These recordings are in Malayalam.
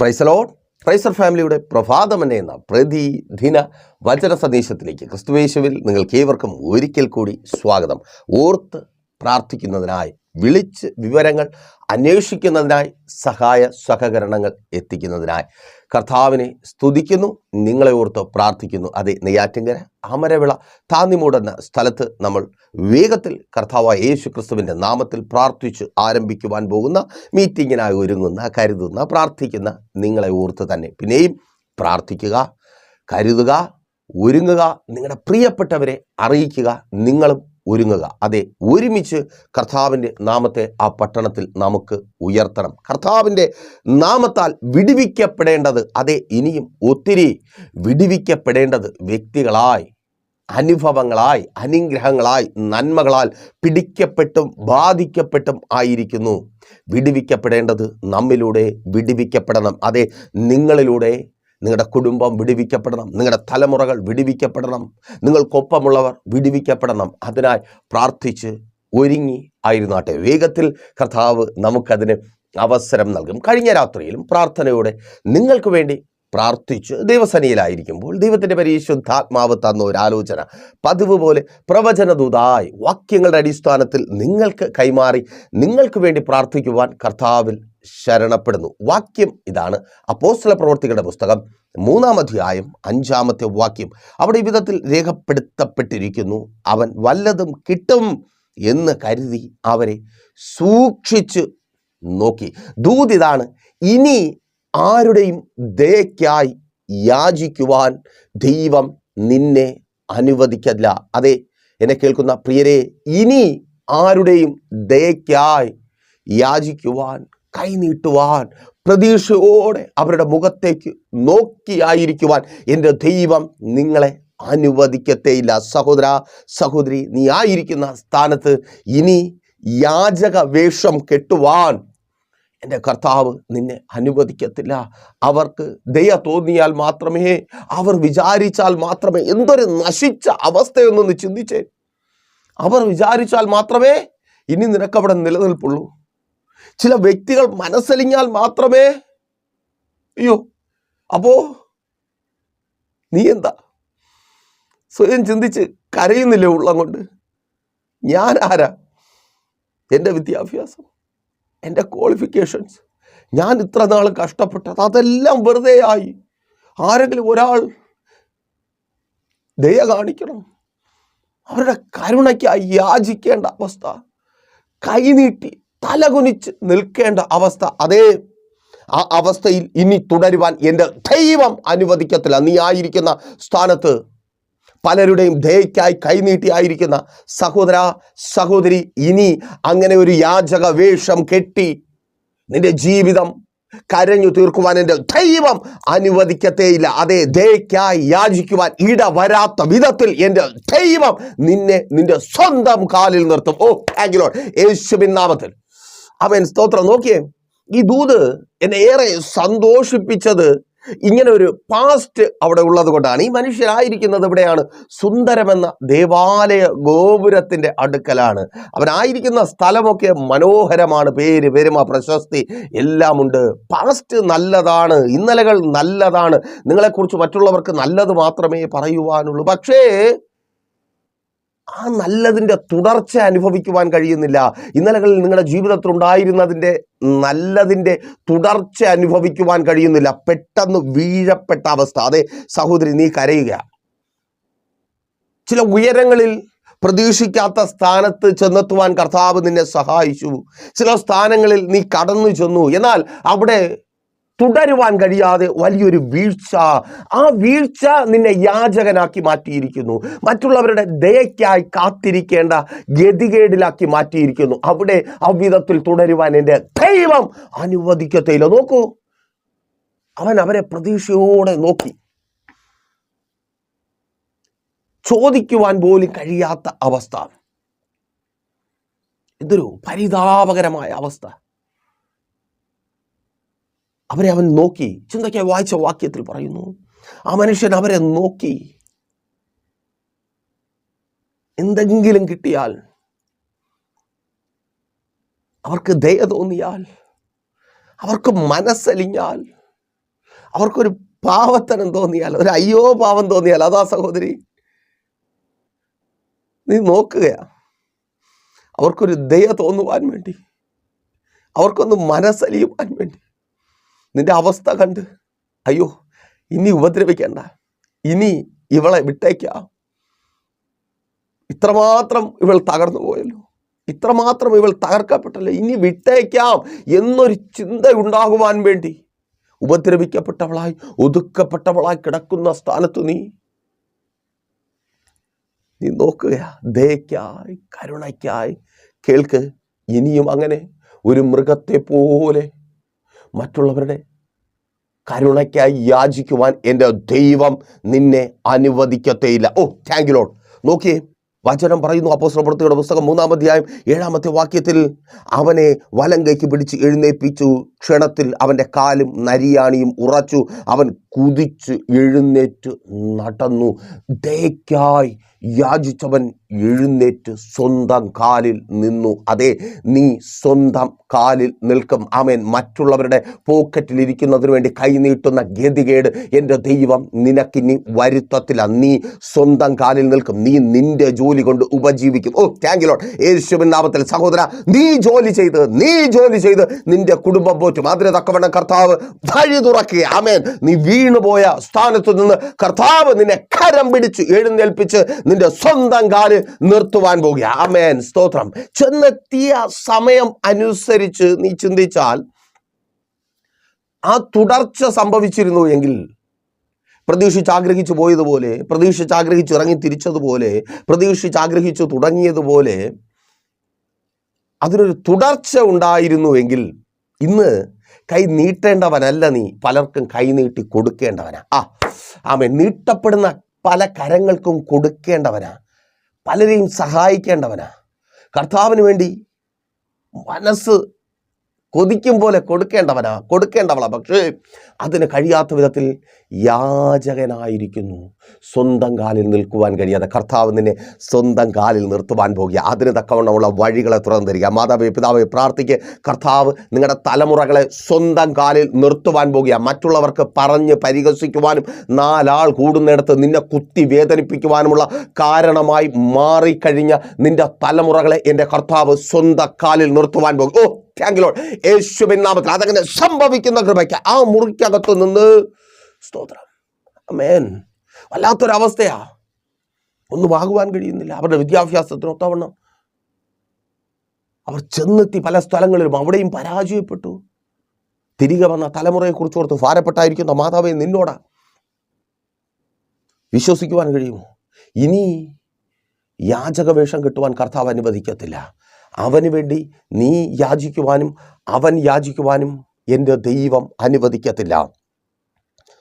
പ്രൈസലോൺ പ്രൈസർ ഫാമിലിയുടെ പ്രഭാതമന എന്ന പ്രതിദിന വചന സന്ദേശത്തിലേക്ക് ക്രിസ്തുവേശുവിൽ നിങ്ങൾക്ക് ഏവർക്കും ഒരിക്കൽ കൂടി സ്വാഗതം. ഓർത്ത് പ്രാർത്ഥിക്കുന്നതിനായി വിളിച്ച് വിവരങ്ങൾ അന്വേഷിക്കുന്നതിനായി സഹായ സഹകരണങ്ങൾ എത്തിക്കുന്നതിനായി. കർത്താവിനെ സ്തുതിക്കുന്നു നിങ്ങളെ ഓർത്ത് പ്രാർത്ഥിക്കുന്നു. അതെ നെയ്യാറ്റിങ്കര അമരവിള താന്നിമൂടെന്ന സ്ഥലത്ത് നമ്മൾ വേഗത്തിൽ കർത്താവായ യേശു ക്രിസ്തുവിന്റെ നാമത്തിൽ പ്രാർത്ഥിച്ച് ആരംഭിക്കുവാൻ പോകുന്ന മീറ്റിങ്ങിനായി ഒരുങ്ങുന്ന കരുതുന്ന പ്രാർത്ഥിക്കുന്ന നിങ്ങളെ ഓർത്ത് തന്നെ. പിന്നെയും പ്രാർത്ഥിക്കുക കരുതുക ഒരുങ്ങുക നിങ്ങളുടെ പ്രിയപ്പെട്ടവരെ അറിയിക്കുക നിങ്ങളും ഒരുങ്ങുക. അതെ ഒരുമിച്ച് കർത്താവിന്റെ നാമത്തെ ആ പട്ടണത്തിൽ നമുക്ക് ഉയർത്തണം. കർത്താവിന്റെ നാമത്താൽ വിടുവിക്കപ്പെടേണ്ടത് അതെ ഇനിയും ഒത്തിരി വിടുവിക്കപ്പെടേണ്ടത് വ്യക്തികളായി അനുഭവങ്ങളായി അനുഗ്രഹങ്ങളായി നന്മകളാൽ പിടിക്കപ്പെട്ടും ബാധിക്കപ്പെട്ടും ആയിരിക്കുന്നു. വിടുവിക്കപ്പെടേണ്ടത് നമ്മിലൂടെ വിടുവിക്കപ്പെടണം. അതെ നിങ്ങളിലൂടെ നിങ്ങളുടെ കുടുംബം വിടുവിക്കപ്പെടണം. നിങ്ങളുടെ തലമുറകൾ വിടുവിക്കപ്പെടണം. നിങ്ങൾക്കൊപ്പമുള്ളവർ വിടുവിക്കപ്പെടണം. അതിനായി പ്രാർത്ഥിച്ച് ഒരുങ്ങി ആയിരുന്നാട്ടെ. വേഗത്തിൽ കർത്താവ് നമുക്കതിന് അവസരം നൽകും. കഴിഞ്ഞ രാത്രിയിലും പ്രാർത്ഥനയോടെ നിങ്ങൾക്ക് വേണ്ടി പ്രാർത്ഥിച്ച് ദൈവസനിയിലായിരിക്കുമ്പോൾ ദൈവത്തിന്റെ പരിശുദ്ധാത്മാവ് തന്ന ഒരു ആലോചന. പതിവ് പോലെ പ്രവചനദൂതായി വാക്യങ്ങളുടെ അടിസ്ഥാനത്തിൽ നിങ്ങൾക്ക് കൈമാറി നിങ്ങൾക്ക് വേണ്ടി പ്രാർത്ഥിക്കുവാൻ കർത്താവിൽ ശരണപ്പെടുന്നു. വാക്യം ഇതാണ്. അപ്പോസ്തല പ്രവർത്തികളുടെ പുസ്തകം മൂന്നാം അധ്യായം അഞ്ചാമത്തെ വാക്യം. അവിടെ വിധത്തിൽ രേഖപ്പെടുത്തപ്പെട്ടിരിക്കുന്നു. അവൻ വല്ലതും കിട്ടും എന്ന് കരുതി അവരെ സൂക്ഷിച്ചു നോക്കി. ദൂതിതാണ് ഇനി ആരുടെയും ദയക്കായി യാചിക്കുവാൻ ദൈവം നിന്നെ അനുവദിക്കില്ല അതെ എന്നെ കേൾക്കുന്ന പ്രിയരെ ഇനി ആരുടെയും ദയക്കായി യാചിക്കുവാൻ കൈനീട്ടുവാൻ പ്രതീക്ഷയോടെ അവരുടെ മുഖത്തേക്ക് നോക്കിയായിരിക്കുവാൻ എന്റെ ദൈവം നിങ്ങളെ അനുവദിക്കത്തേയില്ല. സഹോദര സഹോദരി നീ ആയിരിക്കുന്ന സ്ഥാനത്ത് ഇനി യാചക വേഷം കെട്ടുവാൻ എന്റെ കർത്താവ് നിന്നെ അനുവദിക്കത്തില്ല. അവർക്ക് ദയ തോന്നിയാൽ മാത്രമേ അവർ വിചാരിച്ചാൽ മാത്രമേ എന്തൊരു നശിച്ച അവസ്ഥയൊന്നൊന്ന് ചിന്തിച്ചേ. അവർ വിചാരിച്ചാൽ മാത്രമേ ഇനി നിനക്കവിടെ നിലനിൽപ്പുള്ളൂ. ചില വ്യക്തികൾ മനസ്സലിഞ്ഞാൽ മാത്രമേ അയ്യോ അപ്പോ നീ എന്താ? സ്വയം ചിന്തിച്ച് കരയുന്നില്ലേ ഉള്ളം കൊണ്ട് ഞാൻ ആരാ? എന്റെ വിദ്യാഭ്യാസം എന്റെ ക്വാളിഫിക്കേഷൻസ് ഞാൻ ഇത്ര നാൾ കഷ്ടപ്പെട്ടത് അതെല്ലാം വെറുതെ ആയി. ആരെങ്കിലും ഒരാൾ ദയ കാണിക്കണം. അവരുടെ കരുണയ്ക്കായി യാചിക്കേണ്ട അവസ്ഥ. കൈനീട്ടി തലകുനിച്ച് നിൽക്കേണ്ട അവസ്ഥ അതേ ആ അവസ്ഥയിൽ ഇനി തുടരുവാൻ എന്റെ ദൈവം അനുവദിക്കത്തില്ല. നീ ആയിരിക്കുന്ന സ്ഥാനത്ത് പലരുടെയും ദയക്കായി കൈനീട്ടിയായിരിക്കുന്ന സഹോദര സഹോദരി ഇനി അങ്ങനെ ഒരു യാചക വേഷം കെട്ടി നിന്റെ ജീവിതം കരഞ്ഞു തീർക്കുവാൻ എന്റെ ദൈവം അനുവദിക്കത്തേയില്ല. അതേ ദയക്കായി യാചിക്കുവാൻ ഇട വരാത്ത വിധത്തിൽ എന്റെ ദൈവം നിന്നെ നിന്റെ സ്വന്തം കാലിൽ നിർത്തും. ഓ താങ്ക് യേശുബിൻ നാമത്തിൽ. അവൻ സ്തോത്രം. നോക്കിയേ ഈ ദൂത് എന്നെ ഏറെ സന്തോഷിപ്പിച്ചത് ഇങ്ങനെ ഒരു പാസ്റ്റ് അവിടെ ഉള്ളത് കൊണ്ടാണ്. ഈ മനുഷ്യരായിരിക്കുന്നത് ഇവിടെയാണ് സുന്ദരമെന്ന ദേവാലയ ഗോപുരത്തിന്റെ അടുക്കലാണ്. അവനായിരിക്കുന്ന സ്ഥലമൊക്കെ മനോഹരമാണ്. പേര് പെരുമ പ്രശസ്തി എല്ലാം ഉണ്ട്. പാസ്റ്റ് നല്ലതാണ്. ഇന്നലകൾ നല്ലതാണ്. നിങ്ങളെക്കുറിച്ച് മറ്റുള്ളവർക്ക് നല്ലത് മാത്രമേ പറയുവാനുള്ളൂ. പക്ഷേ ആ നല്ലതിന്റെ തുടർച്ച അനുഭവിക്കുവാൻ കഴിയുന്നില്ല. ഇന്നലകളിൽ നിങ്ങളുടെ ജീവിതത്തിൽ ഉണ്ടായിരുന്നതിന്റെ നല്ലതിന്റെ തുടർച്ച അനുഭവിക്കുവാൻ കഴിയുന്നില്ല. പെട്ടെന്ന് വീഴപ്പെട്ട അവസ്ഥ. അതെ സഹോദരി നീ കരയുക. ചില ഉയരങ്ങളിൽ പ്രതീക്ഷിക്കാത്ത സ്ഥാനത്ത് ചെന്നെത്തുവാൻ കർത്താവ് നിന്നെ സഹായിച്ചു. ചില സ്ഥാനങ്ങളിൽ നീ കടന്നു ചെന്നു. എന്നാൽ അവിടെ തുടരുവാൻ കഴിയാതെ വലിയൊരു വീഴ്ച. ആ വീഴ്ച നിന്നെ യാചകനാക്കി മാറ്റിയിരിക്കുന്നു. മറ്റുള്ളവരുടെ ദയയ്ക്കായി കാത്തിരിക്കേണ്ട ഗതികേടിലാക്കി മാറ്റിയിരിക്കുന്നു. അവിടെ അവിധത്തിൽ തുടരുവാൻ എന്റെ ദൈവം അനുവദിക്കത്തില്ല. നോക്കൂ. അവൻ അവരെ പ്രതീക്ഷയോടെ നോക്കി. ചോദിക്കുവാൻ പോലും കഴിയാത്ത അവസ്ഥ. ഇതൊരു പരിതാപകരമായ അവസ്ഥ. അവരെ അവൻ നോക്കി. ചിന്തയ്ക്കായി വായിച്ച വാക്യത്തിൽ പറയുന്നു. ആ മനുഷ്യൻ അവരെ നോക്കി. എന്തെങ്കിലും കിട്ടിയാൽ അവർക്ക് ദയ തോന്നിയാൽ അവർക്ക് മനസ്സലിഞ്ഞാൽ അവർക്കൊരു പാവത്തനം തോന്നിയാൽ ഒരു അയ്യോ പാവം തോന്നിയാൽ അതാ സഹോദരി നീ നോക്കുകയാ അവർക്കൊരു ദയ തോന്നുവാൻ വേണ്ടി അവർക്കൊന്ന് മനസ്സലിയുവാൻ വേണ്ടി. നിന്റെ അവസ്ഥ കണ്ട് അയ്യോ ഇനി ഉപദ്രവിക്കണ്ട. ഇനി ഇവളെ വിട്ടേക്ക. ഇത്രമാത്രം ഇവൾ തകർന്നു പോയല്ലോ. ഇത്രമാത്രം ഇവൾ തകർക്കപ്പെട്ടല്ലോ. ഇനി വിട്ടേക്കാം എന്നൊരു ചിന്ത ഉണ്ടാകുവാൻ വേണ്ടി ഉപദ്രവിക്കപ്പെട്ടവളായി ഒതുക്കപ്പെട്ടവളായി കിടക്കുന്ന സ്ഥാനത്തു നീ. നീ നോക്കുകയാ ദയക്കായി കരുണയ്ക്കായി. കേൾക്ക് ഇനിയും അങ്ങനെ ഒരു മൃഗത്തെ പോലെ മറ്റുള്ളവരുടെ കരുണയ്ക്കായി യാചിക്കുവാൻ എന്റെ ദൈവം നിന്നെ അനുവദിക്കത്തേയില്ല. ഓ താങ്ക് യു ലോഡ് നോക്കിയേ വചനം പറയുന്നു അപ്പോസ്തലപ്രവൃത്തിയുടെ പുസ്തകം മൂന്നാം അധ്യായം ഏഴാമത്തെ വാക്യത്തിൽ അവനെ വലം കൈക്ക് പിടിച്ച് എഴുന്നേൽപ്പിച്ചു. ക്ഷണത്തിൽ അവന്റെ കാലും നരിയാണിയും ഉറച്ചു അവൻ കുതിച്ച് എഴുന്നേറ്റ് നടന്നു. ദയക്കായി യാചിച്ചവൻ എഴുന്നേറ്റ് സ്വന്തം കാലിൽ നിന്നു. അതെ നീ സ്വന്തം കാലിൽ നിൽക്കും. ആമേൻ. മറ്റുള്ളവരുടെ പോക്കറ്റിൽ ഇരിക്കുന്നതിന് വേണ്ടി കൈനീട്ടുന്ന ഗതികേട് എന്റെ ദൈവം നിനക്കിനി വരുത്തത്തില്ല. നീ സ്വന്തം കാലിൽ നിൽക്കും. നീ നിന്റെ ജോലി കൊണ്ട് ഉപജീവിക്കും. ഓ താങ്ക് യു ലോഡ് യേശുവിൻ നാമത്തിൽ സഹോദര നീ ജോലി ചെയ്ത് നീ ജോലി ചെയ്ത് നിന്റെ കുടുംബം പോറ്റും അതിന് തക്കവണ്ണം കർത്താവ് വഴി തുറക്കുക ആമേൻ. നീ വീണുപോയ സ്ഥാനത്ത് നിന്ന് കർത്താവ് നിന്നെ കരം പിടിച്ച് എഴുന്നേൽപ്പിച്ച് നിന്റെ സ്വന്തം കാൽ നിർത്തുവാൻ പോകുക. ആമേൻ. സ്തോത്രം. ചെന്നെത്തിയ സമയം അനുസരിച്ച് നീ ചിന്തിച്ചാൽ ആ തുടർച്ച സംഭവിച്ചിരുന്നു എങ്കിൽ പ്രതീക്ഷിച്ച് ആഗ്രഹിച്ചു പോയതുപോലെ പ്രതീക്ഷിച്ച് ആഗ്രഹിച്ച് ഇറങ്ങി തിരിച്ചതുപോലെ പ്രതീക്ഷിച്ച് ആഗ്രഹിച്ചു തുടങ്ങിയതുപോലെ അതിനൊരു തുടർച്ച ഉണ്ടായിരുന്നുവെങ്കിൽ ഇന്ന് കൈ നീട്ടേണ്ടവനല്ല നീ പലർക്കും കൈ നീട്ടി കൊടുക്കേണ്ടവനാ. ആ ആമേ നീട്ടപ്പെടുന്ന പല കരങ്ങൾക്കും കൊടുക്കേണ്ടവനാ. പലരെയും സഹായിക്കേണ്ടവനാ. കർത്താവിന് വേണ്ടി മനസ്സ് കൊതിക്കും പോലെ കൊടുക്കേണ്ടവനാ കൊടുക്കേണ്ടവളാ. പക്ഷേ അതിന് കഴിയാത്ത വിധത്തിൽ യാചകനായിരിക്കുന്നു. സ്വന്തം കാലിൽ നിൽക്കുവാൻ കഴിയാതെ കർത്താവ് നിന്നെ സ്വന്തം കാലിൽ നിർത്തുവാൻ പോകുക. അതിന് തക്കവണ്ണമുള്ള വഴികളെ തുറന്നു തരിക. മാതാവ് പിതാവെ പ്രാർത്ഥിക്ക്. കർത്താവ് നിങ്ങളുടെ തലമുറകളെ സ്വന്തം കാലിൽ നിർത്തുവാൻ പോകുക. മറ്റുള്ളവർക്ക് പറഞ്ഞ് പരിഹസിക്കുവാനും നാലാൾ കൂടുന്നിടത്ത് നിന്നെ കുത്തി വേദനിപ്പിക്കുവാനുമുള്ള കാരണമായി മാറിക്കഴിഞ്ഞ നിന്റെ തലമുറകളെ എന്റെ കർത്താവ് സ്വന്തം കാലിൽ നിർത്തുവാൻ പോകും. ഓ താങ്ക് ലോഡ് യേശുവിൻ നാമത്തിൽ അതങ്ങനെ സംഭവിക്കുന്ന കൃപയ്ക്ക് ആ മുറിക്കകത്തു നിന്ന് സ്തോത്രം. അമേൻ വല്ലാത്തൊരവസ്ഥയാ. ഒന്നും ആകുവാൻ കഴിയുന്നില്ല. അവരുടെ വിദ്യാഭ്യാസത്തിനൊത്തവണ്ണം അവർ ചെന്നെത്തി പല സ്ഥലങ്ങളിലും അവിടെയും പരാജയപ്പെട്ടു. തിരികെ വന്ന തലമുറയെക്കുറിച്ച് ഓർത്ത് ഭാരപ്പെട്ടായിരിക്കുന്ന മാതാവെ നിന്നോടാ. വിശ്വസിക്കുവാൻ കഴിയുമോ? ഇനി യാചകവേഷം കിട്ടുവാൻ കർത്താവ് അനുവദിക്കത്തില്ല. അവന് വേണ്ടി നീ യാചിക്കുവാനും അവൻ യാചിക്കുവാനും എന്റെ ദൈവം അനുവദിക്കത്തില്ല.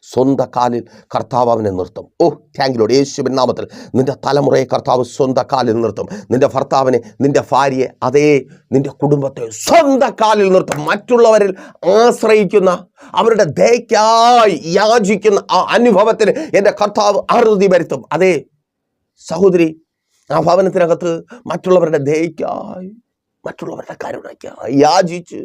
സ്വന്തം കാലിൽ കർത്താവ് അവനെ നിർത്തും. ഓ താങ്കിലോട് യേശുവിൻ നാമത്തിൽ നിന്റെ തലമുറയെ കർത്താവ് സ്വന്തം കാലിൽ നിർത്തും. നിന്റെ ഭർത്താവിനെ നിന്റെ ഭാര്യയെ അതേ നിന്റെ കുടുംബത്തെ സ്വന്തം കാലിൽ നിർത്തും. മറ്റുള്ളവരിൽ ആശ്രയിക്കുന്ന അവരുടെ ദയക്കായി യാചിക്കുന്ന ആ അനുഭവത്തിന് എന്റെ കർത്താവ് അറുതി വരുത്തും. അതേ സഹോദരി ആ ഭവനത്തിനകത്ത് മറ്റുള്ളവരുടെ ദയക്കായി മറ്റുള്ളവരുടെ കരുണയ്ക്കായി യാചിച്ച്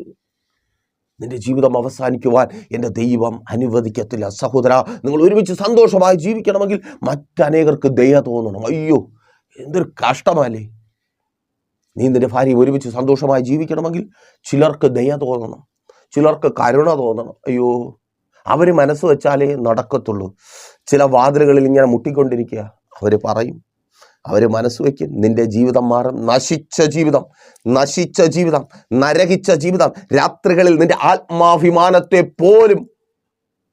നിന്റെ ജീവിതം അവസാനിക്കുവാൻ എന്റെ ദൈവം അനുവദിക്കത്തില്ല. സഹോദര നിങ്ങൾ ഒരുമിച്ച് സന്തോഷമായി ജീവിക്കണമെങ്കിൽ മറ്റനേകർക്ക് ദയ തോന്നണം. അയ്യോ എന്തൊരു കഷ്ടമല്ലേ? നീ നിന്റെ ഭാര്യ ഒരുമിച്ച് സന്തോഷമായി ജീവിക്കണമെങ്കിൽ ചിലർക്ക് ദയ തോന്നണം ചിലർക്ക് കരുണ തോന്നണം. അയ്യോ അവർ മനസ്സ് വെച്ചാലേ നടക്കത്തുള്ളൂ. ചില വാതിലുകളിൽ ഇങ്ങനെ മുട്ടിക്കൊണ്ടിരിക്കുക. അവർ പറയും അവർ മനസ്സ് വയ്ക്കും നിന്റെ ജീവിതം മാറും. നശിച്ച ജീവിതം നശിച്ച ജീവിതം നരകിച്ച ജീവിതം. രാത്രികളിൽ നിന്റെ ആത്മാഭിമാനത്തെ പോലും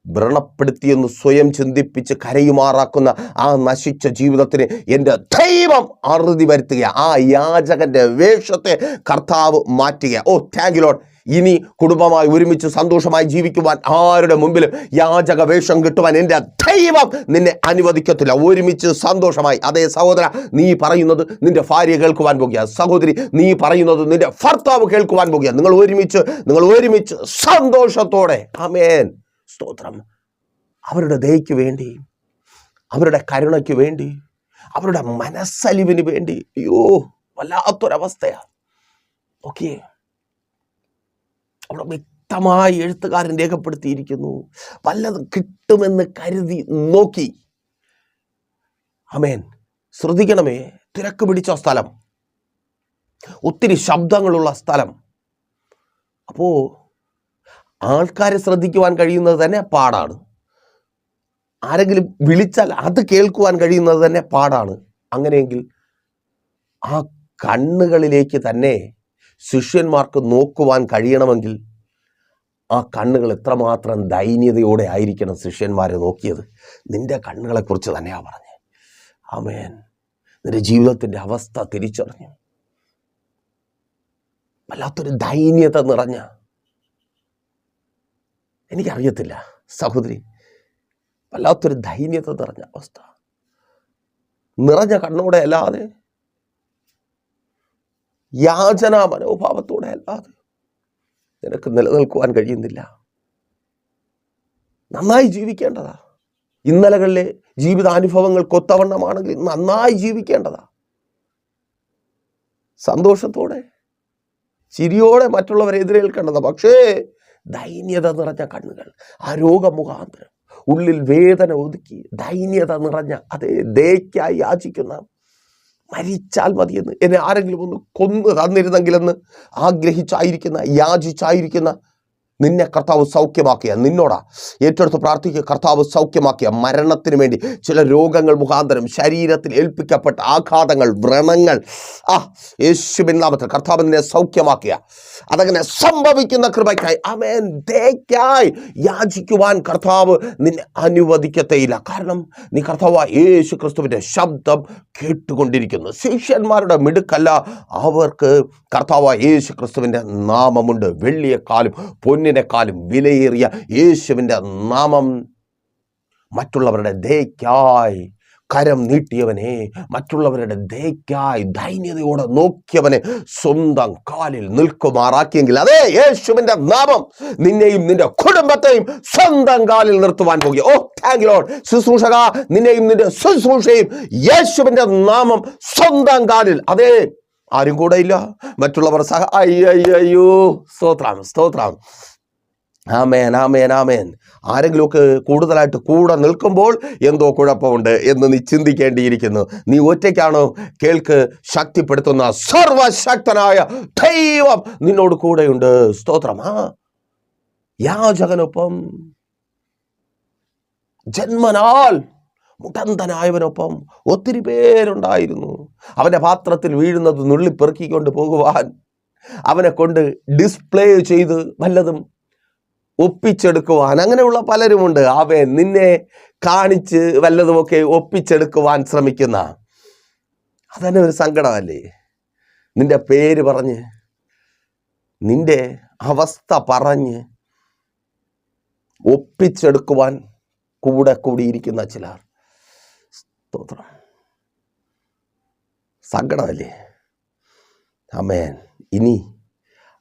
വ്രണപ്പെടുത്തിയെന്ന് സ്വയം ചിന്തിപ്പിച്ച് കരയുമാറാക്കുന്ന ആ നശിച്ച ജീവിതത്തിന് എന്റെ ദൈവം അറുതി വരുത്തുക ആ യാചകന്റെ വേഷത്തെ കർത്താവ് മാറ്റുക ഓ താങ്ക് യു ലോഡ് ഇനി കുടുംബമായി ഒരുമിച്ച് സന്തോഷമായി ജീവിക്കുവാൻ ആരുടെ മുമ്പിലും യാചക വേഷം കിട്ടുവാൻ എന്റെ ദൈവം നിന്നെ അനുവദിക്കത്തില്ല. ഒരുമിച്ച് സന്തോഷമായി. അതേ സഹോദര നീ പറയുന്നത് നിന്റെ ഭാര്യ കേൾക്കുവാൻ പോകുക. സഹോദരി നീ പറയുന്നത് നിന്റെ ഭർത്താവ് കേൾക്കുവാൻ പോകുക. നിങ്ങൾ ഒരുമിച്ച് നിങ്ങൾ ഒരുമിച്ച് സന്തോഷത്തോടെ. അമേൻ സ്തോത്രം. അവരുടെ ദയയ്ക്ക് വേണ്ടി അവരുടെ കരുണയ്ക്ക് വേണ്ടി അവരുടെ മനസ്സലിവിന് വേണ്ടി. അയ്യോ വല്ലാത്തൊരവസ്ഥയാണ് ഓക്കെ അവിടെ വ്യക്തമായി എഴുത്തുകാരൻ രേഖപ്പെടുത്തിയിരിക്കുന്നു. വല്ലതും കിട്ടുമെന്ന് കരുതി നോക്കി. അമേൻ. ശ്രദ്ധിക്കണമേ തിരക്ക് പിടിച്ച സ്ഥലം. ഒത്തിരി ശബ്ദങ്ങളുള്ള സ്ഥലം. അപ്പോൾ ആൾക്കാരെ ശ്രദ്ധിക്കുവാൻ കഴിയുന്നത് തന്നെ പാടാണ്. ആരെങ്കിലും വിളിച്ചാൽ അത് കേൾക്കുവാൻ കഴിയുന്നത് തന്നെ പാടാണ്. അങ്ങനെയെങ്കിൽ ആ കണ്ണുകളിലേക്ക് തന്നെ ശിഷ്യന്മാർക്ക് നോക്കുവാൻ കഴിയണമെങ്കിൽ ആ കണ്ണുകൾ എത്രമാത്രം ദൈന്യതയോടെ ആയിരിക്കണം ശിഷ്യന്മാരെ നോക്കിയത്. നിന്റെ കണ്ണുകളെക്കുറിച്ച് തന്നെയാണ് പറഞ്ഞത് ആമേൻ. നിന്റെ ജീവിതത്തിന്റെ അവസ്ഥ തിരിച്ചറിഞ്ഞു. വല്ലാത്തൊരു ദൈന്യത നിറഞ്ഞ. എനിക്കറിയത്തില്ല സഹോദരി. വല്ലാത്തൊരു ദൈന്യത നിറഞ്ഞ അവസ്ഥ. നിറഞ്ഞ കണ്ണോടെ അല്ലാതെ യാചനാ മനോഭാവത്തോടെ അല്ലാതെ നിനക്ക് നിലനിൽക്കുവാൻ കഴിയുന്നില്ല. നന്നായി ജീവിക്കേണ്ടതാ. ഇന്നലകളിലെ ജീവിതാനുഭവങ്ങൾ കൊത്തവണ്ണമാണെങ്കിൽ നന്നായി ജീവിക്കേണ്ടതാ. സന്തോഷത്തോടെ ചിരിയോടെ മറ്റുള്ളവരെ എതിരേൽക്കേണ്ടതാ. പക്ഷേ ദൈന്യത നിറഞ്ഞ കണ്ണുകൾ ആ രോഗമുഖാന്തരം ഉള്ളിൽ വേദന ഒതുക്കി ദൈന്യത നിറഞ്ഞ അതേ ദയക്കായി യാചിക്കുന്ന മരിച്ചാൽ മതിയെന്ന്. എന്നെ ആരെങ്കിലും ഒന്ന് കൊന്നു തന്നിരുന്നെങ്കിലെന്ന് ആഗ്രഹിച്ചായിരിക്കുന്ന യാചിച്ചായിരിക്കുന്ന നിന്നെ കർത്താവ് സൗഖ്യമാക്കിയ നിന്നോടാ. ഏറ്റെടുത്ത് പ്രാർത്ഥിക്കുക കർത്താവ് സൗഖ്യമാക്കിയ മരണത്തിന് വേണ്ടി ചില രോഗങ്ങൾ മുഖാന്തരം ശരീരത്തിൽ ഏൽപ്പിക്കപ്പെട്ട ആഘാതങ്ങൾ വ്രണങ്ങൾ. ആ യേശു നാമത്തിൽ കർത്താവ് നിന്നെ സൗഖ്യമാക്കിയ. അതങ്ങനെ സംഭവിക്കുന്ന കൃപയ്ക്കായി. അമേൻ തേക്കായി യാചിക്കുവാൻ കർത്താവ് നിന്നെ അനുവദിക്കത്തേയില്ല. കാരണം നീ കർത്താവ് യേശു ക്രിസ്തുവിന്റെ ശബ്ദം കേട്ടുകൊണ്ടിരിക്കുന്നു. ശിഷ്യന്മാരുടെ മിടുക്കല്ല. അവർക്ക് കർത്താവ് യേശു ക്രിസ്തുവിന്റെ നാമമുണ്ട്. വെള്ളിയെക്കാലും വെള്ളിയെക്കാളും പൊന്നിനെക്കാളും വിലയേറിയ യേശുവിന്റെ നാമം മറ്റുള്ളവരുടെ ദയക്കായി കരം നീട്ടിയവനെ മറ്റുള്ളവരുടെ ദയക്കായി ദൈന്യതയോടെ നോക്കിയവനെ സ്വന്തം കാലിൽ നിൽക്കുമാറാക്കിയെങ്കിൽ അതേ യേശുവിന്റെ നാമം നിന്നെയും നിന്റെ കുടുംബത്തെയും സ്വന്തം കാലിൽ നിർത്തുവാൻ പോകുക. ഓ താങ്ക് ലോഡ് ശുശ്രൂഷക നിന്നെയും നിന്റെ ശുശ്രൂഷയും യേശുവിന്റെ നാമം സ്വന്തം കാലിൽ. അതേ ആരും കൂടെ ഇല്ല. മറ്റുള്ളവർ സഹ അയ്യോ സ്തോത്രം സ്തോത്രം. ആമേൻ ആമേൻ ആമേൻ. ആരെങ്കിലുമൊക്കെ കൂടുതലായിട്ട് കൂടെ നിൽക്കുമ്പോൾ എന്തോ കുഴപ്പമുണ്ട് എന്ന് നീ ചിന്തിക്കേണ്ടിയിരിക്കുന്നു. നീ ഒറ്റയ്ക്കാണോ? കേൾക്ക് ശക്തിപ്പെടുത്തുന്ന സർവശക്തനായ ദൈവം നിന്നോട് കൂടെയുണ്ട്. സ്തോത്രമാ യാചകനൊപ്പം ജന്മനാൽ മുടന്തനായവനൊപ്പം ഒത്തിരി പേരുണ്ടായിരുന്നു. അവന്റെ പാത്രത്തിൽ വീഴുന്നത് നുള്ളിപ്പെറുക്കിക്കൊണ്ട് പോകുവാൻ അവനെ കൊണ്ട് ഡിസ്പ്ലേ ചെയ്ത് വല്ലതും ഒപ്പിച്ചെടുക്കുവാൻ. അങ്ങനെയുള്ള പലരുമുണ്ട്. അവൻ നിന്നെ കാണിച്ച് വല്ലതുമൊക്കെ ഒപ്പിച്ചെടുക്കുവാൻ ശ്രമിക്കുന്ന. അതന്നെ ഒരു സങ്കടമല്ലേ? നിന്റെ പേര് പറഞ്ഞ് നിന്റെ അവസ്ഥ പറഞ്ഞ് ഒപ്പിച്ചെടുക്കുവാൻ കൂടെ കൂടിയിരിക്കുന്ന ചിലർ. സ്തോത്രം. സങ്കടമല്ലേ? അമേൻ ഇനി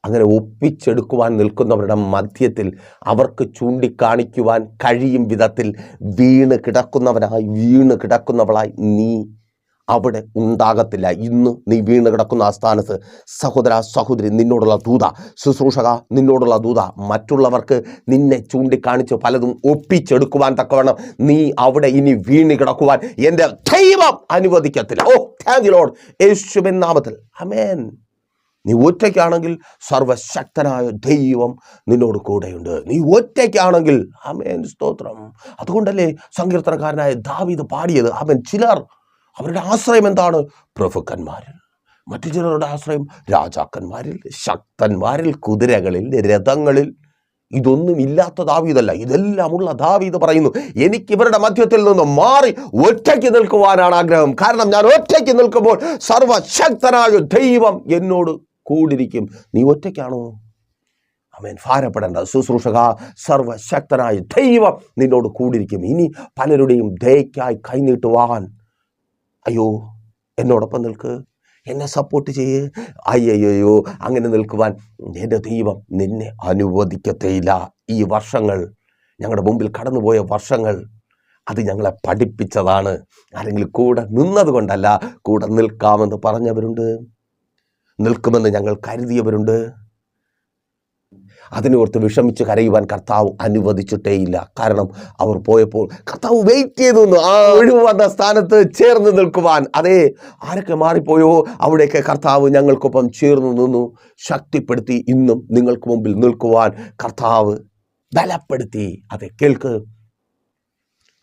അങ്ങനെ ഒപ്പിച്ചെടുക്കുവാൻ നിൽക്കുന്നവരുടെ മധ്യത്തിൽ അവർക്ക് ചൂണ്ടിക്കാണിക്കുവാൻ കഴിയും വിധത്തിൽ വീണ് കിടക്കുന്നവനായി വീണ് കിടക്കുന്നവളായി നീ അവിടെ ഉണ്ടാകത്തില്ല. ഇന്ന് നീ വീണ് കിടക്കുന്ന ആ സ്ഥാനത്ത് സഹോദര സഹോദരി നിന്നോടുള്ള ദൂത ശുശ്രൂഷക നിന്നോടുള്ള ദൂത മറ്റുള്ളവർക്ക് നിന്നെ ചൂണ്ടിക്കാണിച്ച് പലതും ഒപ്പിച്ചെടുക്കുവാൻ തക്കവണ്ണം നീ അവിടെ ഇനി വീണ് കിടക്കുവാൻ എന്റെ ദൈവം അനുവദിക്കത്തില്ല. ഓ താങ്ക് യു ലോഡ് യേശുവിൻ നാമത്തിൽ. അമേൻ നീ ഒറ്റയ്ക്കാണെങ്കിൽ സർവശക്തനായ ദൈവം നിന്നോട് കൂടെയുണ്ട്. നീ ഒറ്റയ്ക്കാണെങ്കിൽ അമേൻ സ്തോത്രം. അതുകൊണ്ടല്ലേ സങ്കീർത്തനക്കാരനായ ദാവീദ് പാടിയത്. അവൻ ചിലർ അവരുടെ ആശ്രയം എന്താണ്? പ്രഭുക്കന്മാരിൽ. മറ്റു ചിലരുടെ ആശ്രയം രാജാക്കന്മാരിൽ ശക്തന്മാരിൽ കുതിരകളിൽ രഥങ്ങളിൽ. ഇതൊന്നും ഇല്ലാത്ത ദാവീതല്ല ഇതെല്ലാമുള്ള ദാവീത് പറയുന്നു എനിക്ക് ഇവരുടെ മധ്യത്തിൽ നിന്ന് മാറി ഒറ്റയ്ക്ക് നിൽക്കുവാനാണ് ആഗ്രഹം. കാരണം ഞാൻ ഒറ്റയ്ക്ക് നിൽക്കുമ്പോൾ സർവശക്തനായ ദൈവം എന്നോട് കൂടിരിക്കും നീ ഒറ്റയ്ക്കാണോ? അവൻ ഭാരപ്പെടേണ്ട. ശുശ്രൂഷക സർവശക്തനായ ദൈവം നിന്നോട് കൂടിരിക്കും ഇനി പലരുടെയും ദയക്കായി കൈനീട്ടുവാൻ. അയ്യോ എന്നോടൊപ്പം നിൽക്ക്. എന്നെ സപ്പോർട്ട് ചെയ്യ്. അയ്യയ്യോ അങ്ങനെ നിൽക്കുവാൻ എന്റെ ദൈവം നിന്നെ അനുവദിക്കത്തേയില്ല. ഈ വർഷങ്ങൾ ഞങ്ങളുടെ മുമ്പിൽ കടന്നുപോയ വർഷങ്ങൾ അത് ഞങ്ങളെ പഠിപ്പിച്ചതാണ്. അല്ലെങ്കിൽ കൂടെ നിന്നതുകൊണ്ടല്ല കൂടെ നിൽക്കാമെന്ന് പറഞ്ഞവരുണ്ട്. നിൽക്കുമെന്ന് ഞങ്ങൾ കരുതിയവരുണ്ട്. അതിനോർത്ത് വിഷമിച്ച് കരയുവാൻ കർത്താവ് അനുവദിച്ചിട്ടേയില്ല. കാരണം അവർ പോയപ്പോൾ കർത്താവ് വെയിറ്റ് ചെയ്തു ആ ഒഴിവ് വന്ന സ്ഥാനത്ത് ചേർന്ന് നിൽക്കുവാൻ. അതെ ആരൊക്കെ മാറിപ്പോയോ? അവിടെയൊക്കെ കർത്താവ് ഞങ്ങൾക്കൊപ്പം ചേർന്ന് നിന്നു. ശക്തിപ്പെടുത്തി ഇന്നും നിങ്ങൾക്ക് മുമ്പിൽ നിൽക്കുവാൻ കർത്താവ് ബലപ്പെടുത്തി. അതെ കേൾക്ക്.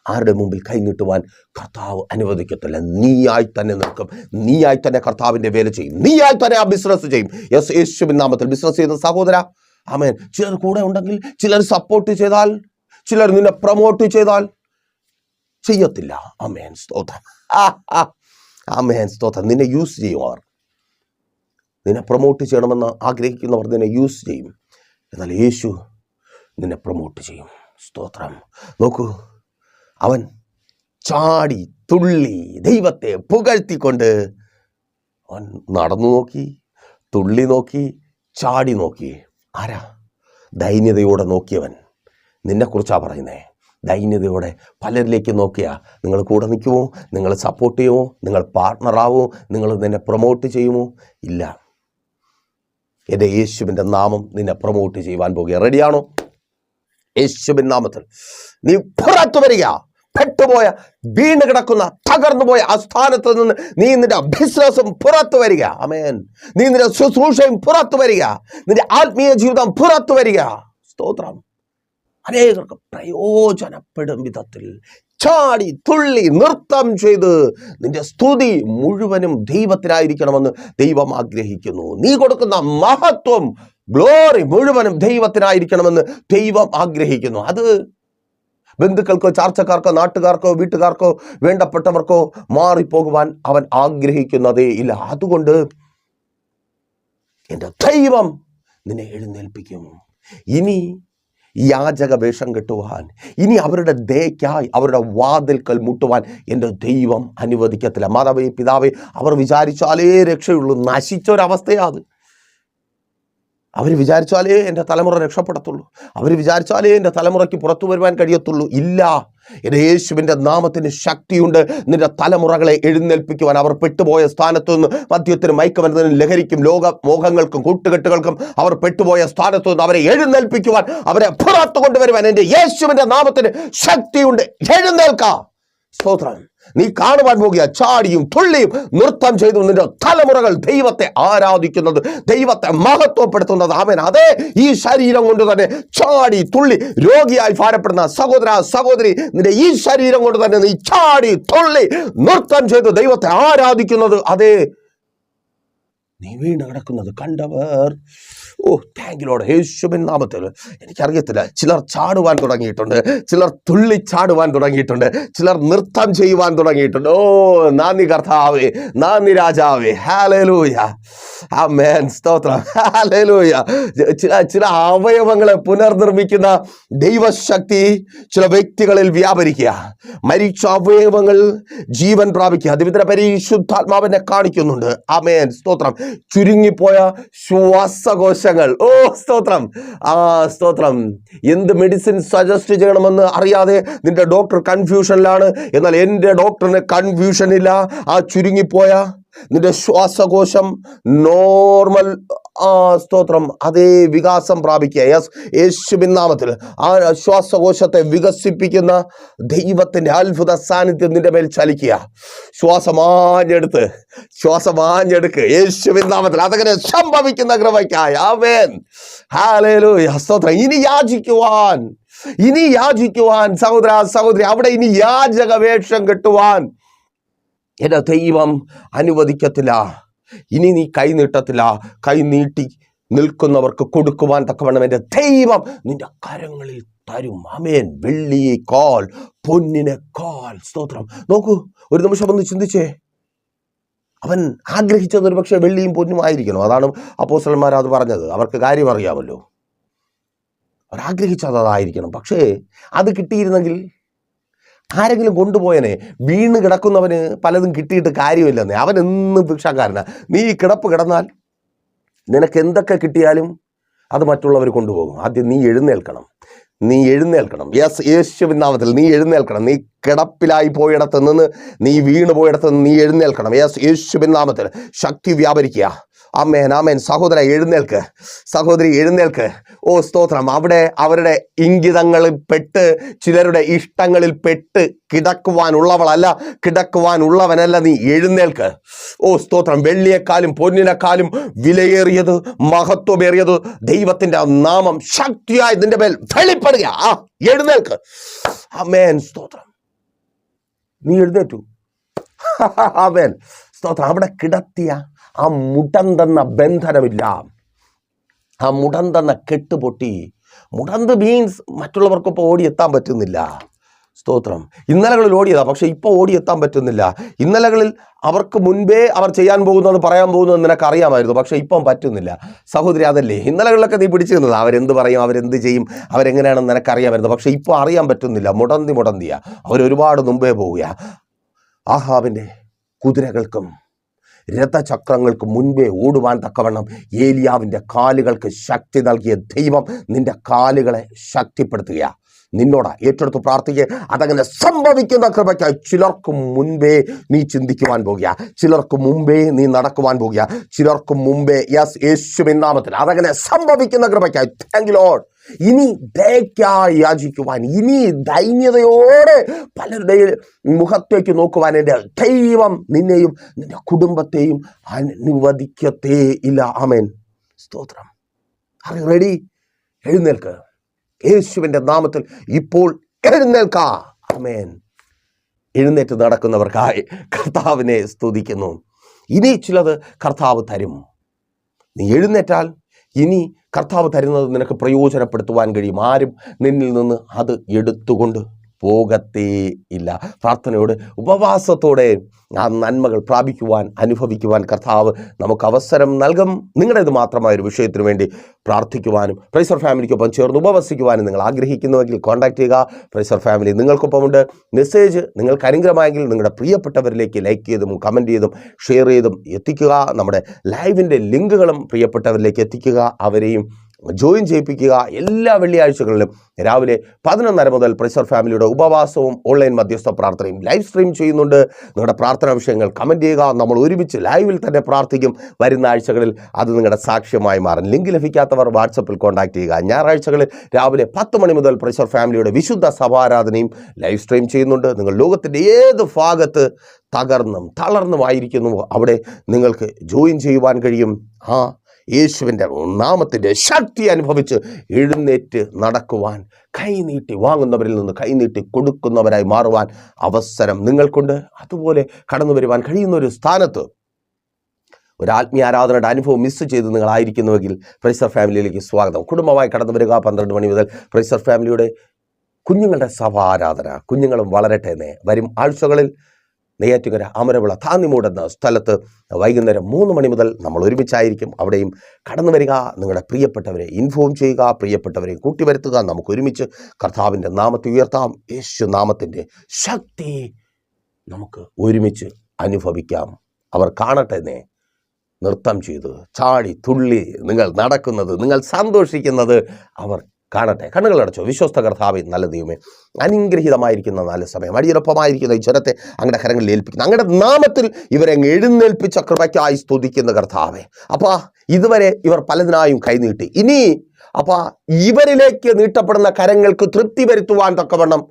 ആരുടെ മുമ്പിൽ കൈനീട്ടുവാൻ കർത്താവ് അനുവദിക്കത്തില്ല. നീയായി തന്നെ നിൽക്കും. നീയായി തന്നെ കർത്താവിന്റെ വേല ചെയ്യും. നീയായി തന്നെ ആ ബിസിനസ് ചെയ്യും. യെസ് യേശുവിൻ നാമത്തിൽ ബിസിനസ് ചെയ്യുന്ന സഹോദര ആമേൻ. ചിലർ കൂടെ ഉണ്ടെങ്കിൽ ചിലർ സപ്പോർട്ട് ചെയ്താൽ ചിലർ നിന്നെ പ്രൊമോട്ട് ചെയ്താൽ ചെയ്യത്തില്ല. ആമേൻ. സ്തോത്രം. ആമേൻ. സ്തോത്രം. നിന്നെ യൂസ് ചെയ്യും അവർ. നിന്നെ പ്രൊമോട്ട് ചെയ്യണമെന്ന് ആഗ്രഹിക്കുന്നവർ നിന്നെ യൂസ് ചെയ്യും. എന്നാൽ യേശു നിന്നെ പ്രൊമോട്ട് ചെയ്യും. സ്തോത്രം. നോക്കൂ. അവൻ ചാടി തുള്ളി ദൈവത്തെ പുകഴ്ത്തിക്കൊണ്ട് അവൻ നടന്നു നോക്കി തുള്ളി നോക്കി ചാടി നോക്കി. ആരാ? ദൈന്യതയോടെ നോക്കിയവൻ. നിന്നെക്കുറിച്ചാ പറയുന്നത് ദൈന്യതയോടെ പലരിലേക്ക് നോക്കിയാ? നിങ്ങൾ കൂടെ നിൽക്കുമോ നിങ്ങൾ സപ്പോർട്ട് ചെയ്യുമോ നിങ്ങൾ പാർട്ട്ണറാവോ നിങ്ങൾ നിന്നെ പ്രൊമോട്ട് ചെയ്യുമോ? ഇല്ല. എന്റെ യേശുവിന്റെ നാമം നിന്നെ പ്രൊമോട്ട് ചെയ്യുവാൻ പോകുക റെഡിയാണോ യേശുവിൻ നാമത്തിൽ. നീ പുറത്തു വരിക. പെട്ടുപോയ വീണ് കിടക്കുന്ന തകർന്നു പോയ സ്ഥാനത്ത് നിന്ന് നീ നിന്റെ ബിസിനസ്സും പുറത്തു വരിക. അമേൻ നീ നിന്റെ ശുശ്രൂഷയും പുറത്തു വരിക. നിന്റെ ആത്മീയ ജീവിതം പുറത്തു വരിക. സ്തോത്രം. അനേകർക്ക് പ്രയോജനപ്പെടും വിധത്തിൽ. ചാടി തുള്ളി നൃത്തം ചെയ്ത് നിന്റെ സ്തുതി മുഴുവനും ദൈവത്തിനായിരിക്കണമെന്ന് ദൈവം ആഗ്രഹിക്കുന്നു. നീ കൊടുക്കുന്ന മഹത്വം ഗ്ലോറി മുഴുവനും ദൈവത്തിനായിരിക്കണമെന്ന് ദൈവം ആഗ്രഹിക്കുന്നു. അത് ബന്ധുക്കൾക്കോ ചാർച്ചക്കാർക്കോ നാട്ടുകാർക്കോ വീട്ടുകാർക്കോ വേണ്ടപ്പെട്ടവർക്കോ മാറിപ്പോകുവാൻ അവൻ ആഗ്രഹിക്കുന്നതേ ഇല്ല. അതുകൊണ്ട് എന്റെ ദൈവം നിന്നെ എഴുന്നേൽപ്പിക്കും. ഇനി യാചക വേഷം കെട്ടുവാൻ ഇനി അവരുടെ ദയക്കായി അവരുടെ വാതിൽക്കൽ മുട്ടുവാൻ എന്റെ ദൈവം അനുവദിക്കത്തില്ല. മാതാവേ പിതാവേ അവർ വിചാരിച്ചാലേ രക്ഷയുള്ളൂ. നശിച്ചൊരവസ്ഥയാണ് അവർ വിചാരിച്ചാലേ എന്റെ തലമുറ രക്ഷപ്പെടത്തുള്ളൂ. അവർ വിചാരിച്ചാലേ എന്റെ തലമുറയ്ക്ക് പുറത്തു വരുവാൻ കഴിയത്തുള്ളൂ. ഇല്ല. എന്റെ യേശുവിന്റെ നാമത്തിന് ശക്തിയുണ്ട്. നിന്റെ തലമുറകളെ എഴുന്നേൽപ്പിക്കുവാൻ അവർ പെട്ടുപോയ സ്ഥാനത്തു നിന്ന് മദ്യത്തിനും മയക്കുമരുന്നിനും ലഹരിക്കും ലോക മോഹങ്ങൾക്കും കൂട്ടുകെട്ടുകൾക്കും അവർ പെട്ടുപോയ സ്ഥാനത്തു നിന്ന് അവരെ എഴുന്നേൽപ്പിക്കുവാൻ അവരെ പുറത്തു കൊണ്ടുവരുവാൻ എന്റെ യേശുവിന്റെ നാമത്തിന് ശക്തിയുണ്ട്. എഴുന്നേൽക്കാം. സ്തോത്രം. നീ കാണുവാൻ പോകുക ചാടിയും തുള്ളിയും നൃത്തം ചെയ്തു നിന്റെ തലമുറകൾ ദൈവത്തെ ആരാധിക്കുന്നത് ദൈവത്തെ മഹത്വപ്പെടുത്തുന്നത്. അവൻ അതേ ഈ ശരീരം കൊണ്ട് തന്നെ ചാടി തുള്ളി രോഗിയായി ഭാരപ്പെടുന്ന സഹോദര സഹോദരി നിന്റെ ഈ ശരീരം കൊണ്ട് തന്നെ നീ ചാടി തുള്ളി നൃത്തം ചെയ്ത് ദൈവത്തെ ആരാധിക്കുന്നത്. അതേ നീ വീണ് കിടക്കുന്നത് കണ്ടവർ. ഓ താങ്ക് ലോഡ് യേശുവിൻ നാമത്തിൽ എനിക്കറിയത്തില്ല. ചിലർ ചാടുവാൻ തുടങ്ങിയിട്ടുണ്ട്. ചിലർ തുള്ളി ചാടുവാൻ തുടങ്ങിയിട്ടുണ്ട്. ചിലർ നൃത്തം ചെയ്യുവാൻ തുടങ്ങിയിട്ടുണ്ട്. ഓ നാന്ദി കർത്താവേ നാന്ദി രാജാവേ. ഹാലലൂയ ആ മേൻ സ്തോത്രം. ഹാലലൂയ ചില ചില അവയവങ്ങളെ പുനർനിർമ്മിക്കുന്ന ദൈവശക്തി ചില വ്യക്തികളിൽ വ്യാപരിക്കുക. മരിച്ച അവയവങ്ങൾ ജീവൻ പ്രാപിക്കുക. ദൈവത്തിന്റെ പരിശുദ്ധാത്മാവിനെ കാണിക്കുന്നുണ്ട്. ആ മേൻ സ്തോത്രം. ചുരുങ്ങിപ്പോയ ശ്വാസകോശങ്ങൾ ഓ സ്തോത്രം. ആ സ്തോത്രം. എന്ത് മെഡിസിൻ സജസ്റ്റ് ചെയ്യണമെന്ന് അറിയാതെ നിന്റെ ഡോക്ടർ കൺഫ്യൂഷനിലാണ് എന്നാൽ എന്റെ ഡോക്ടറിന് കൺഫ്യൂഷൻ ഇല്ല. ആ ചുരുങ്ങിപ്പോയ. നിന്റെ ശ്വാസകോശം നോർമൽ സ്തോത്രം അതേ വികാസം പ്രാപിക്കുക. യെസ് യേശുവിൻ നാമത്തിൽ. ആ ശ്വാസകോശത്തെ വികസിപ്പിക്കുന്ന ദൈവത്തിന്റെ അത്ഭുത സാന്നിധ്യം നിന്റെ മേൽ ചലിക്കുക. ശ്വാസമാഞ്ഞെടുത്ത് ശ്വാസമാഞ്ഞെടുക്ക് യേശുവിൻ നാമത്തിൽ അതങ്ങനെ സംഭവിക്കുന്ന കൃപയ്ക്കായി. ആമേൻ. ഹാലേലു സ്തോത്രം. ഇനി യാചിക്കുവാൻ ഇനി യാചിക്കുവാൻ സഹോദര സഹോദരി അവിടെ ഇനി യാചക വേഷം കെട്ടുവാൻ എന്റെ ദൈവം അനുവദിക്കത്തില്ല. ഇനി നീ കൈ നീട്ടത്തില്ല. കൈ നീട്ടി നിൽക്കുന്നവർക്ക് കൊടുക്കുവാൻ തക്കവണ്ണം എന്റെ ദൈവം നിന്റെ കരങ്ങളിൽ തരും. അമേൻ വെള്ളി കോൽ പൊന്നിനെ കോൽ. സ്തോത്രം. നോക്കൂ ഒരു നിമിഷം ഒന്ന് ചിന്തിച്ചേ. അവൻ ആഗ്രഹിച്ചത് ഒരു പക്ഷേ വെള്ളിയും പൊന്നും ആയിരിക്കണം. അതാണ് അപ്പോസ്റ്റലന്മാർ അത് പറഞ്ഞത്. അവർക്ക് കാര്യം അറിയാമല്ലോ. അവർ ആഗ്രഹിച്ചത് അതായിരിക്കണം. പക്ഷേ അത് കിട്ടിയിരുന്നെങ്കിൽ ആരെങ്കിലും കൊണ്ടുപോയനെ വീണ് കിടക്കുന്നവന് പലതും കിട്ടിയിട്ട് കാര്യമില്ലെന്നേ. അവൻ എന്നും ഭിക്ഷക്കാരനാ. നീ ഈ കിടപ്പ് കിടന്നാൽ നിനക്ക് എന്തൊക്കെ കിട്ടിയാലും അത് മറ്റുള്ളവർ കൊണ്ടുപോകും. ആദ്യം നീ എഴുന്നേൽക്കണം. നീ എഴുന്നേൽക്കണം. യെസ് യേശുവിൻ നാമത്തിൽ നീ എഴുന്നേൽക്കണം. നീ കിടപ്പിലായി പോയിടത്ത് നിന്ന് നീ വീണ് പോയിടത്ത് നിന്ന് നീ എഴുന്നേൽക്കണം. യെസ് യേശുവിൻ നാമത്തിൽ ശക്തി വ്യാപരിക്കുക. അമ്മേൻ ആമേൻ. സഹോദര എഴുന്നേൽക്ക്. സഹോദരി എഴുന്നേൽക്ക്. ഓ സ്തോത്രം. അവിടെ അവരുടെ ഇംഗിതങ്ങളിൽ പെട്ട് ചിലരുടെ ഇഷ്ടങ്ങളിൽ പെട്ട് കിടക്കുവാനുള്ളവളല്ല കിടക്കുവാനുള്ളവനല്ല നീ. എഴുന്നേൽക്ക്. ഓ സ്തോത്രം. വെള്ളിയെക്കാലും പൊന്നിനെക്കാലും വിലയേറിയത് മഹത്വമേറിയത് ദൈവത്തിന്റെ നാമം ശക്തിയായി നിന്റെ മേൽ വെളിപ്പെടുക. ആ എഴുന്നേൽക്ക്. അമേൻ സ്തോത്രം. നീ എഴുന്നേറ്റു. അവൻ സ്തോത്രം. അവിടെ കിടത്തിയ ആ മുടന്തെന്ന ബന്ധനമില്ല. ആ മുടന്തെന്ന കെട്ടുപൊട്ടി. മുടന്ത് മീൻസ് മറ്റുള്ളവർക്കൊപ്പം ഓടിയെത്താൻ പറ്റുന്നില്ല. സ്തോത്രം. ഇന്നലകളിൽ ഓടിയതാ പക്ഷെ ഇപ്പോൾ ഓടിയെത്താൻ പറ്റുന്നില്ല. ഇന്നലകളിൽ അവർക്ക് മുൻപേ അവർ ചെയ്യാൻ പോകുന്നത് പറയാൻ പോകുന്നത് നിനക്ക് അറിയാമായിരുന്നു പക്ഷെ ഇപ്പം പറ്റുന്നില്ല. സഹോദരി അതല്ലേ? ഇന്നലകളിലൊക്കെ നീ പിടിച്ചു നിന്നത് അവരെന്ത് പറയും അവരെന്ത് ചെയ്യും അവരെങ്ങനെയാണെന്ന് നിനക്കറിയാമായിരുന്നു പക്ഷെ ഇപ്പോൾ അറിയാൻ പറ്റുന്നില്ല. മുടന്തി മുടന്തിയ. അവരൊരുപാട് മുമ്പേ പോവുക ആഹാബിന്റെ കുതിരകൾക്കും രഥചക്രങ്ങൾക്ക് മുൻപേ ഓടുവാൻ തക്കവണ്ണം ഏലിയാവിന്റെ കാലുകൾക്ക് ശക്തി നൽകിയ ദൈവം നിന്റെ കാലുകളെ ശക്തിപ്പെടുത്തുക നിന്നോട് ഏറ്റെടുത്ത് പ്രാർത്ഥിക്കുക അതങ്ങനെ സംഭവിക്കുന്ന കൃപയ്ക്ക് ചിലർക്ക് മുൻപേ നീ ചിന്തിക്കുവാൻ പോകുക. ചിലർക്ക് മുമ്പേ നീ നടക്കുവാൻ പോകുക. ചിലർക്ക് മുമ്പേ യെസ് യേശുവിൻ നാമത്തിൽ. അതങ്ങനെ സംഭവിക്കുന്ന കൃപയ്ക്കായി. താങ്ക് ലോഡ് ഇനി ദയക്കായി യാചിക്കുവാൻ ഇനി ദൈന്യതയോടെ പലരുടെ മുഖത്തേക്ക് നോക്കുവാൻ എന്റെ ദൈവം നിന്നെയും നിന്റെ കുടുംബത്തെയും അനുവദിക്കത്തേ ഇല്ല. ആമേൻ. സ്തോത്രം. അത് റെഡി എഴുന്നേൽക്ക്. യേശുവിന്റെ നാമത്തിൽ ഇപ്പോൾ എഴുന്നേൽക്കാം. എഴുന്നേറ്റ് നടക്കുന്നവർക്കായി കർത്താവിനെ സ്തുതിക്കുന്നു. ഇനി ചിലത് കർത്താവ് തരും. നീ എഴുന്നേറ്റാൽ ഇനി കർത്താവ് തരുന്നത് നിനക്ക് പ്രയോജനപ്പെടുത്തുവാൻ കഴിയും. ആരും നിന്നിൽ നിന്ന് അത് എടുത്തുകൊണ്ട് പോകത്തേ ഇല്ല. പ്രാർത്ഥനയോട് ഉപവാസത്തോടെ ആ നന്മകൾ പ്രാപിക്കുവാൻ അനുഭവിക്കുവാൻ കർത്താവ് നമുക്ക് അവസരം നൽകും. നിങ്ങളുടേത് മാത്രമായ ഒരു വിഷയത്തിന് വേണ്ടി പ്രാർത്ഥിക്കുവാനും പ്രൈസർ ഫാമിലിക്കൊപ്പം ചേർന്ന് ഉപവസിക്കുവാനും നിങ്ങൾ ആഗ്രഹിക്കുന്നുവെങ്കിൽ കോൺടാക്ട് ചെയ്യുക. പ്രൈസർ ഫാമിലി നിങ്ങൾക്കൊപ്പമുണ്ട്. മെസ്സേജ് നിങ്ങൾക്ക് അനുഗ്രഹമായെങ്കിൽ നിങ്ങളുടെ പ്രിയപ്പെട്ടവരിലേക്ക് ലൈക്ക് ചെയ്തും കമന്റ് ചെയ്തും ഷെയർ ചെയ്തും എത്തിക്കുക. നമ്മുടെ ലൈവിന്റെ ലിങ്കുകളും പ്രിയപ്പെട്ടവരിലേക്ക് എത്തിക്കുക. അവരെയും ജോയിൻ ചെയ്യിപ്പിക്കുക എല്ലാ വെള്ളിയാഴ്ചകളിലും. രാവിലെ പതിനൊന്നര മുതൽ പ്രൈസർ ഫാമിലിയുടെ ഉപവാസവും ഓൺലൈൻ മധ്യസ്ഥ പ്രാർത്ഥനയും ലൈവ് സ്ട്രീം ചെയ്യുന്നുണ്ട്. നിങ്ങളുടെ പ്രാർത്ഥനാ വിഷയങ്ങൾ കമന്റ് ചെയ്യുക. നമ്മൾ ഒരുമിച്ച് ലൈവിൽ തന്നെ പ്രാർത്ഥിക്കും. വരുന്ന ആഴ്ചകളിൽ അത് നിങ്ങളുടെ സാക്ഷ്യമായി മാറും. ലിങ്ക് ലഭിക്കാത്തവർ വാട്സപ്പിൽ കോൺടാക്ട് ചെയ്യുക. ഞായറാഴ്ചകളിൽ രാവിലെ പത്ത് മണി മുതൽ പ്രൈസർ ഫാമിലിയുടെ വിശുദ്ധ സഭാരാധനയും ലൈവ് സ്ട്രീം ചെയ്യുന്നുണ്ട്. നിങ്ങൾ ലോകത്തിന്റെ ഏത് ഭാഗത്ത് തകർന്നും തളർന്നുമായിരിക്കുന്നു അവിടെ നിങ്ങൾക്ക് ജോയിൻ ചെയ്യുവാൻ കഴിയും. ആ യേശുവിന്റെ നാമത്തിന്റെ ശക്തി അനുഭവിച്ച് എഴുന്നേറ്റ് നടക്കുവാൻ കൈനീട്ടി വാങ്ങുന്നവരിൽ നിന്ന് കൈനീട്ടി കൊടുക്കുന്നവരായി മാറുവാൻ അവസരം നിങ്ങൾക്കുണ്ട്. അതുപോലെ കടന്നു വരുവാൻ കഴിയുന്ന ഒരു സ്ഥാനത്ത് ഒരു ആത്മീയ ആരാധനയുടെ അനുഭവം മിസ് ചെയ്ത് നിങ്ങളായിരിക്കുന്നുവെങ്കിൽ പ്രൈസർ ഫാമിലിയിലേക്ക് സ്വാഗതം. കുടുംബമായി കടന്നു വരിക പന്ത്രണ്ട് മണി മുതൽ പ്രൈസർ ഫാമിലിയുടെ കുഞ്ഞുങ്ങളുടെ സഭ ആരാധന. കുഞ്ഞുങ്ങളും വളരട്ടെ എന്നേ. വരും ആഴ്ചകളിൽ നെയ്യാറ്റുകര അമരവിള താന്നിമൂട് എന്ന സ്ഥലത്ത് വൈകുന്നേരം മൂന്ന് മണി മുതൽ നമ്മൾ ഒരുമിച്ചായിരിക്കും. അവിടെയും കടന്നു വരിക. നിങ്ങളുടെ പ്രിയപ്പെട്ടവരെ ഇൻഫോം ചെയ്യുക. പ്രിയപ്പെട്ടവരെ കൂട്ടി വരുത്തുക. നമുക്ക് ഒരുമിച്ച് കർത്താവിന്റെ നാമത്തെ ഉയർത്താം. യേശു നാമത്തിന്റെ ശക്തി നമുക്ക് ഒരുമിച്ച് അനുഭവിക്കാം. അവർ കാണട്ടെ എന്നേ. നൃത്തം ചെയ്ത് ചാടി തുള്ളി നിങ്ങൾ നടക്കുന്നത് നിങ്ങൾ സന്തോഷിക്കുന്നത് അവർ കാണട്ടെ. കണ്ണുകൾ അടച്ചോ. വിശ്വസ്ത കർത്താവ് നല്ല ദൈവമേ. അനുഗ്രഹീതമായിരിക്കുന്ന നല്ല സമയം. അടിയുറപ്പമായിരിക്കുന്ന ഈ ജനത്തെ അങ്ങയുടെ കരങ്ങളിൽ ഏൽപ്പിക്കുന്നു. അങ്ങയുടെ നാമത്തിൽ ഇവരെ എഴുന്നേൽപ്പിച്ച കൃപയ്ക്കായി സ്തുതിക്കുന്ന കർത്താവേ. അപ്പാ ഇതുവരെ ഇവർ പലതിനായും കൈനീട്ടി. ഇനി അപ്പാ ഇവരിലേക്ക് നീട്ടപ്പെടുന്ന കരങ്ങൾക്ക് തൃപ്തി വരുത്തുവാൻ തക്കവണ്ണം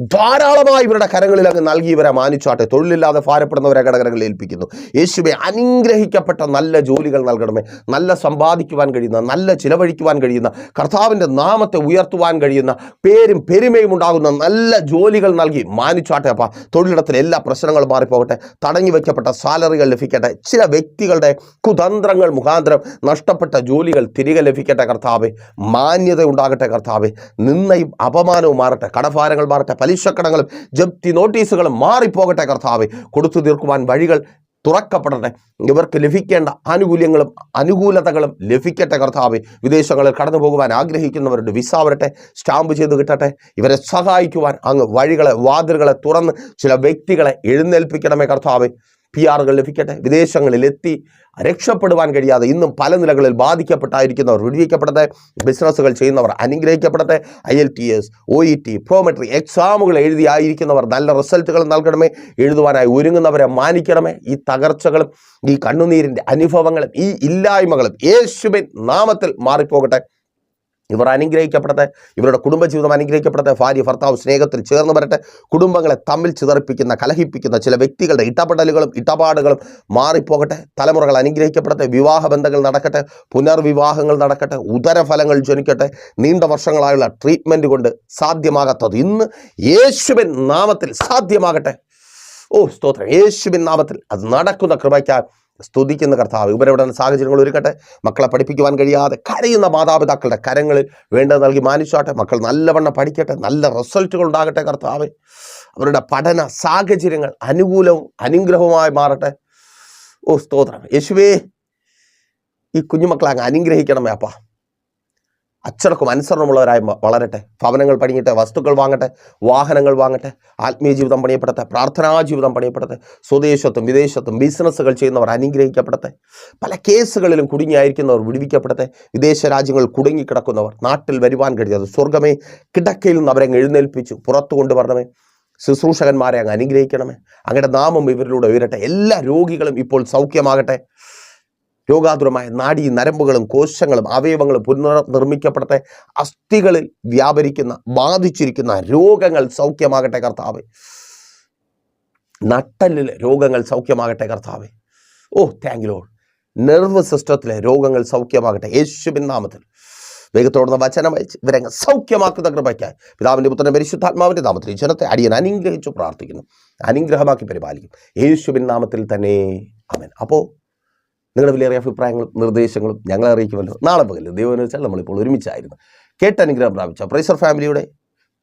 ധാരാളമായി ഇവരുടെ കരങ്ങളിൽ അങ്ങ് നൽകി ഇവരെ മാനിച്ചാട്ടെ. തൊഴിലില്ലാതെ ഭാരപ്പെടുന്നവരെ കടകരങ്ങളിൽ ഏൽപ്പിക്കുന്നു. യേശുവെ അനുഗ്രഹിക്കപ്പെട്ട നല്ല ജോലികൾ നൽകണമേ. നല്ല സമ്പാദിക്കുവാൻ കഴിയുന്ന നല്ല ചിലവഴിക്കുവാൻ കഴിയുന്ന കർത്താവിന്റെ നാമത്തെ ഉയർത്തുവാൻ കഴിയുന്ന പേരും പെരുമയും ഉണ്ടാകുന്ന നല്ല ജോലികൾ നൽകി മാനിച്ചാട്ടെ അപ്പ. തൊഴിലിടത്തിലെ എല്ലാ പ്രശ്നങ്ങളും മാറിപ്പോകട്ടെ. തടഞ്ഞു വയ്ക്കപ്പെട്ട സാലറികൾ ലഭിക്കട്ടെ. ചില വ്യക്തികളുടെ കുതന്ത്രങ്ങൾ മുഖാന്തരം നഷ്ടപ്പെട്ട ജോലികൾ തിരികെ ലഭിക്കട്ടെ കർത്താവെ. മാന്യത ഉണ്ടാകട്ടെ കർത്താവെ. നിന്നയും അപമാനവും മാറട്ടെ. കടഭാരങ്ങൾ മാറട്ടെ. പലിശക്കടങ്ങളും ജപ്തി നോട്ടീസുകളും മാറിപ്പോകട്ടെ കർത്താവെ. കൊടുത്തു തീർക്കുവാൻ വഴികൾ തുറക്കപ്പെടട്ടെ. ഇവർക്ക് ലഭിക്കേണ്ട ആനുകൂല്യങ്ങളും അനുകൂലതകളും ലഭിക്കട്ടെ കർത്താവെ. വിദേശങ്ങളിൽ കടന്നു പോകുവാൻ ആഗ്രഹിക്കുന്നവരുടെ വിസ വരട്ടെ സ്റ്റാമ്പ് ചെയ്ത് കിട്ടട്ടെ. ഇവരെ സഹായിക്കുവാൻ അങ്ങ് വഴികളെ വാതിലുകളെ തുറന്ന് ചില വ്യക്തികളെ എഴുന്നേൽപ്പിക്കണമേ കർത്താവെ. പി ആറുകൾ ലഭിക്കട്ടെ. വിദേശങ്ങളിൽ എത്തി രക്ഷപ്പെടുവാൻ കഴിയാതെ ഇന്നും പല നിലകളിൽ ബാധിക്കപ്പെട്ടായിരിക്കുന്നവർ വിടുവിക്കപ്പെടട്ടെ ബിസിനസ്സുകൾ ചെയ്യുന്നവർ അനുഗ്രഹിക്കപ്പെടട്ടെ I L T S O E T Prometric എക്സാമുകൾ എഴുതിയായിരിക്കുന്നവർ നല്ല റിസൾട്ടുകൾ നൽകണമേ. എഴുതുവാനായി ഒരുങ്ങുന്നവരെ മാനിക്കണമേ. ഈ തകർച്ചകളും ഈ കണ്ണുനീരിന്റെ അനുഭവങ്ങളും ഈ ഇല്ലായ്മകളും യേശുബിൻ നാമത്തിൽ മാറിപ്പോകട്ടെ. ഇവർ അനുഗ്രഹിക്കപ്പെടട്ടെ. ഇവരുടെ കുടുംബജീവിതം അനുഗ്രഹിക്കപ്പെടട്ടെ. ഭാര്യ ഭർത്താവ് സ്നേഹത്തിൽ ചേർന്ന് വരട്ടെ. കുടുംബങ്ങളെ തമ്മിൽ ചിതറിപ്പിക്കുന്ന കലഹിപ്പിക്കുന്ന ചില വ്യക്തികളുടെ ഇടപെടലുകളും ഇടപാടുകളും മാറിപ്പോകട്ടെ. തലമുറകൾ അനുഗ്രഹിക്കപ്പെടട്ടെ. വിവാഹ ബന്ധങ്ങൾ നടക്കട്ടെ. പുനർവിവാഹങ്ങൾ നടക്കട്ടെ. ഉദരഫലങ്ങൾ ജനിക്കട്ടെ. നീണ്ട വർഷങ്ങളായുള്ള ട്രീറ്റ്മെന്റ് കൊണ്ട് സാധ്യമാകാത്തത് ഇന്ന് യേശുവിൻ നാമത്തിൽ സാധ്യമാകട്ടെ. ഓ സ്തോത്രം. യേശുവിൻ നാമത്തിൽ അത് നടക്കുന്ന കൃപയ്ക്കായി സ്തുതിക്കുന്ന കർത്താവ്. ഇവരവിടെ സാഹചര്യങ്ങൾ ഒരുക്കട്ടെ. മക്കളെ പഠിപ്പിക്കുവാൻ കഴിയാതെ കരയുന്ന മാതാപിതാക്കളുടെ കരങ്ങളിൽ വേണ്ടത് നൽകി മാനിച്ചാട്ടെ. മക്കൾ നല്ലവണ്ണം പഠിക്കട്ടെ. നല്ല റിസൾട്ടുകൾ ഉണ്ടാകട്ടെ കർത്താവ്. അവരുടെ പഠന സാഹചര്യങ്ങൾ അനുകൂലവും അനുഗ്രഹവുമായി മാറട്ടെ. ഓ സ്തോത്രം. യേശുവേ ഈ കുഞ്ഞുമക്കളെ അങ്ങ് അനുഗ്രഹിക്കണമേ അപ്പ. അച്ചടക്കം അനുസരണമുള്ളവരായി വളരട്ടെ. ഭവനങ്ങൾ പണിയട്ടെ വസ്തുക്കൾ വാങ്ങട്ടെ വാഹനങ്ങൾ വാങ്ങട്ടെ ആത്മീയ ജീവിതം പണിയപ്പെടട്ടെ പ്രാർത്ഥനാ ജീവിതം പണിയപ്പെടട്ടെ സ്വദേശത്തും വിദേശത്തും ബിസിനസ്സുകൾ ചെയ്യുന്നവർ അനുഗ്രഹിക്കപ്പെടട്ടെ പല കേസുകളിലും കുടുങ്ങിയായിരിക്കുന്നവർ വിടുവിക്കപ്പെടട്ടെ വിദേശ രാജ്യങ്ങളിൽ കുടുങ്ങിക്കിടക്കുന്നവർ നാട്ടിൽ വരുവാൻ കഴിയാതെ സ്വർഗമേ കിടക്കയിൽ നിന്ന് അവരെ എഴുന്നേൽപ്പിച്ചു പുറത്തു കൊണ്ടുവരണമേ ശുശ്രൂഷകന്മാരെ അങ്ങ് അനുഗ്രഹിക്കണമേ അങ്ങയുടെ നാമം ഇവരിലൂടെ ഉയരട്ടെ എല്ലാ രോഗികളും ഇപ്പോൾ സൗഖ്യമാകട്ടെ. രോഗാതുരമായ നാഡീ നരമ്പുകളും കോശങ്ങളും അവയവങ്ങളും പുനർനിർമ്മിക്കപ്പെടട്ടെ അസ്ഥികളിൽ വ്യാപരിക്കുന്ന ബാധിച്ചിരിക്കുന്ന രോഗങ്ങൾ സൗഖ്യമാകട്ടെ കർത്താവ്. നട്ടലിൽ രോഗങ്ങൾ സൗഖ്യമാകട്ടെ കർത്താവ്. ഓ താങ്ക് ലോഡ് നെർവ് സിസ്റ്റത്തിലെ രോഗങ്ങൾ സൗഖ്യമാകട്ടെ. യേശുവിൻ നാമത്തിൽ. വേഗത്തോടുന്ന വചനം അയച്ച് ഇവരങ്ങ് സൗഖ്യമാക്കുന്ന കൃപയ്ക്കായി. പിതാവിന്റെ പുത്രൻ പരിശുദ്ധാത്മാവിന്റെ നാമത്തിൽ ജനത്തെ അടിയൻ അനുഗ്രഹിച്ചു പ്രാർത്ഥിക്കുന്നു. അനുഗ്രഹമാക്കി പരിപാലിക്കും. യേശുവിൻ നാമത്തിൽ തന്നെ. അമൻ അപ്പോൾ നിങ്ങളുടെ വിലയേറിയ അഭിപ്രായങ്ങളും നിർദ്ദേശങ്ങളും ഞങ്ങളെ അറിയിക്കുമല്ലോ. നാളെ പകൽ ദൈവം വെച്ചാൽ നമ്മളിപ്പോൾ ഒരുമിച്ചായിരുന്നു. കേട്ട അനുഗ്രഹം പ്രാപിച്ച പ്രൈസർ ഫാമിലിയുടെ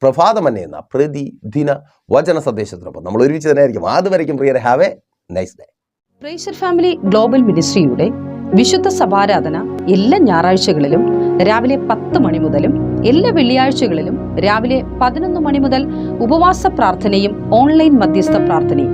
പ്രഭാതമന്നെ എന്ന പ്രതിദിന വചന സന്ദേശത്തിനൊപ്പം നമ്മൾ ഒരുമിച്ച് തന്നെ ആയിരിക്കും അതുവരയ്ക്കും പ്രിയരെ have a nice day praiser family global മിനിസ്ട്രിയുടെ വിശുദ്ധ സഭാരാധന എല്ലാ ഞായറാഴ്ചകളിലും രാവിലെ പത്ത് മണി മുതലും എല്ലാ വെള്ളിയാഴ്ചകളിലും രാവിലെ പതിനൊന്ന് മണി മുതൽ ഉപവാസ പ്രാർത്ഥനയും ഓൺലൈൻ മധ്യസ്ഥ പ്രാർത്ഥനയും